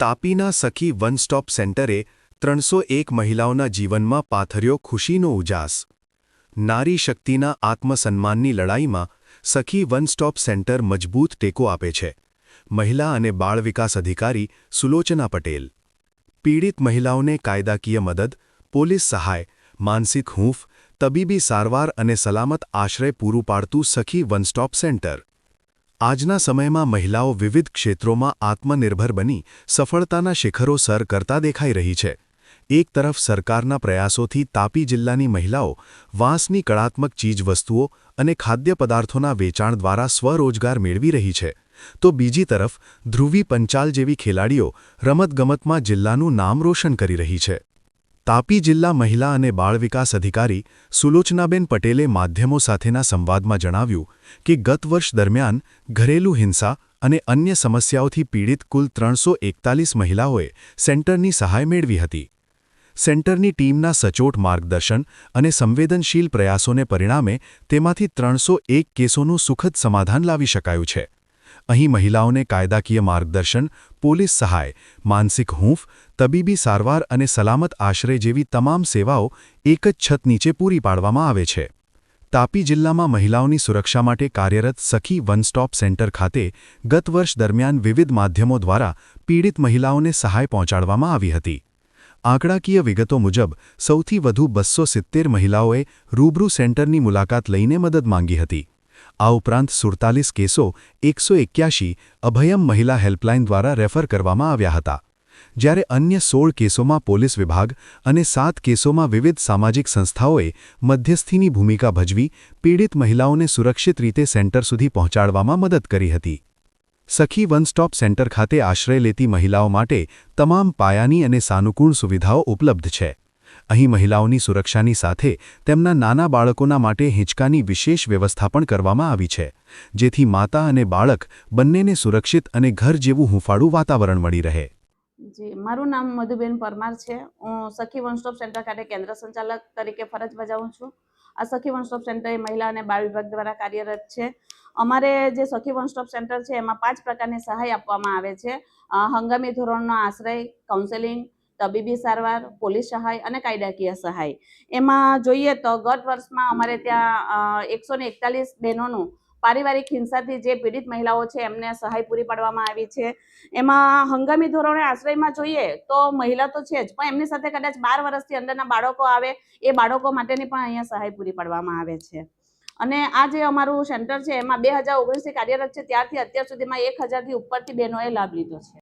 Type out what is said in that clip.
તાપીના સખી one stop સેન્ટરે ત્રણસો એક મહિલાઓના જીવનમાં પાથર્યો ખુશીનો ઉજાસ. નારી શક્તિના આત્મસન્માનની લડાઈમાં સખી વન સ્ટોપ સેન્ટર મજબૂત ટેકો આપે છે. મહિલા અને બાળ વિકાસ અધિકારી સુલોચના પટેલ. પીડિત મહિલાઓને કાયદાકીય મદદ, પોલીસ સહાય, માનસિક હૂંફ, તબીબી સારવાર અને સલામત આશ્રય પૂરું પાડતું સખી વન સ્ટોપ સેન્ટર. આજના સમયમાં મહિલાઓ વિવિધ ક્ષેત્રોમાં આત્મનિર્ભર બની સફળતાના શિખરો સર કરતા દેખાઈ રહી છે. એક તરફ સરકારના પ્રયાસોથી તાપી જિલ્લાની મહિલાઓ વાંસની કળાત્મક ચીજવસ્તુઓ અને ખાદ્ય પદાર્થોના વેચાણ દ્વારા સ્વરોજગાર મેળવી રહી છે. તો બીજી તરફ ધ્રુવી પંચાલ જેવી ખેલાડીઓ રમતગમતમાં જિલ્લાનું નામ રોશન કરી રહી છે. તાપી જિલ્લા મહિલા અને બાળ વિકાસ અધિકારી સુલોચનાબેન પટેલે માધ્યમો સાથેના સંવાદમાં જણાવ્યું કે ગત વર્ષ દરમિયાન ઘરેલુ હિંસા અને અન્ય સમસ્યાઓથી પીડિત કુલ ત્રણસો મહિલાઓએ સેન્ટરની સહાય મેળવી હતી. સેન્ટરની ટીમના સચોટ માર્ગદર્શન અને સંવેદનશીલ પ્રયાસોને પરિણામે તેમાંથી ત્રણસો કેસોનું સુખદ સમાધાન લાવી શકાયું છે. અહીં મહિલાઓને કાયદાકીય માર્ગદર્શન, પોલીસ સહાય, માનસિક હૂંફ, તબીબી સારવાર અને સલામત આશ્રય જેવી તમામ સેવાઓ એક જ છત નીચે પૂરી પાડવામાં આવે છે. તાપી જિલ્લામાં મહિલાઓની સુરક્ષા માટે કાર્યરત સખી વન સ્ટોપ સેન્ટર ખાતે ગત વર્ષ દરમિયાન વિવિધ માધ્યમો દ્વારા પીડિત મહિલાઓને સહાય પહોંચાડવામાં આવી હતી. આંકડાકીય વિગતો મુજબ, સૌથી વધુ બસો સિત્તેર મહિલાઓએ રૂબરૂ સેન્ટરની મુલાકાત લઈને મદદ માંગી હતી. આ ઉપરાંત સુડતાલીસ કેસો, એકસો એક્યાશી અભયમ મહિલા હેલ્પલાઇન દ્વારા રેફર કરવામાં આવ્યા હતા. જ્યારે અન્ય સોળ કેસોમાં પોલીસ વિભાગ અને સાત કેસોમાં વિવિધ સામાજિક સંસ્થાઓએ મધ્યસ્થીની ભૂમિકા ભજવી પીડિત મહિલાઓને સુરક્ષિત રીતે સેન્ટર સુધી પહોંચાડવામાં મદદ કરી હતી. સખી વન સ્ટોપ સેન્ટર ખાતે આશ્રય લેતી મહિલાઓ માટે તમામ પાયાની અને સાનુકૂળ સુવિધાઓ ઉપલબ્ધ છે. અહીં મહિલાઓની સુરક્ષાની સાથે તેમના નાના બાળકોના માટે હિંચકાની વિશેષ વ્યવસ્થા પણ કરવામાં આવી છે, જેથી માતા અને બાળક બંનેને સુરક્ષિત અને ઘર જેવું હૂંફાળું વાતાવરણ મળી રહે. જી, મારું નામ મધુબેન પરમાર છે. હું સખી વન સ્ટોપ સેન્ટર ખાતે કેન્દ્ર સંચાલક તરીકે ફરજ બજાવું છું. આ સખી વન સ્ટોપ સેન્ટર એ મહિલા અને બાળ વિભાગ દ્વારા કાર્યરત છે. અમારે જે સખી વન સ્ટોપ સેન્ટર છે, એમાં પાંચ પ્રકારની સહાય આપવામાં આવે છે. હંગામી ધોરણનો આશ્રય કાઉન્સેલિંગ તબીબી સારવાર, પોલીસ સહાય અને કાયદાકીય સહાય. એમાં જોઈએ તો ગત વર્ષમાં અમારે ત્યાં એકસો એકતાલીસ બહેનોનું પારિવારિક હિંસાથી જે પીડિત મહિલાઓ છે એમને સહાય પૂરી પાડવામાં આવી છે. એમાં હંગામી ધોરણે આશ્રયમાં જોઈએ તો મહિલા તો છે જ, પણ એમની સાથે કદાચ બાર વર્ષથી અંદરના બાળકો આવે, એ બાળકો માટેની પણ અહીંયા સહાય પૂરી પાડવામાં આવે છે. અને આ જે અમારું સેન્ટર છે, એમાં બે હજાર ઓગણીસથી કાર્યરત છે, ત્યારથી અત્યાર સુધીમાં એક હજારથી ઉપરથી બહેનોએ લાભ લીધો છે.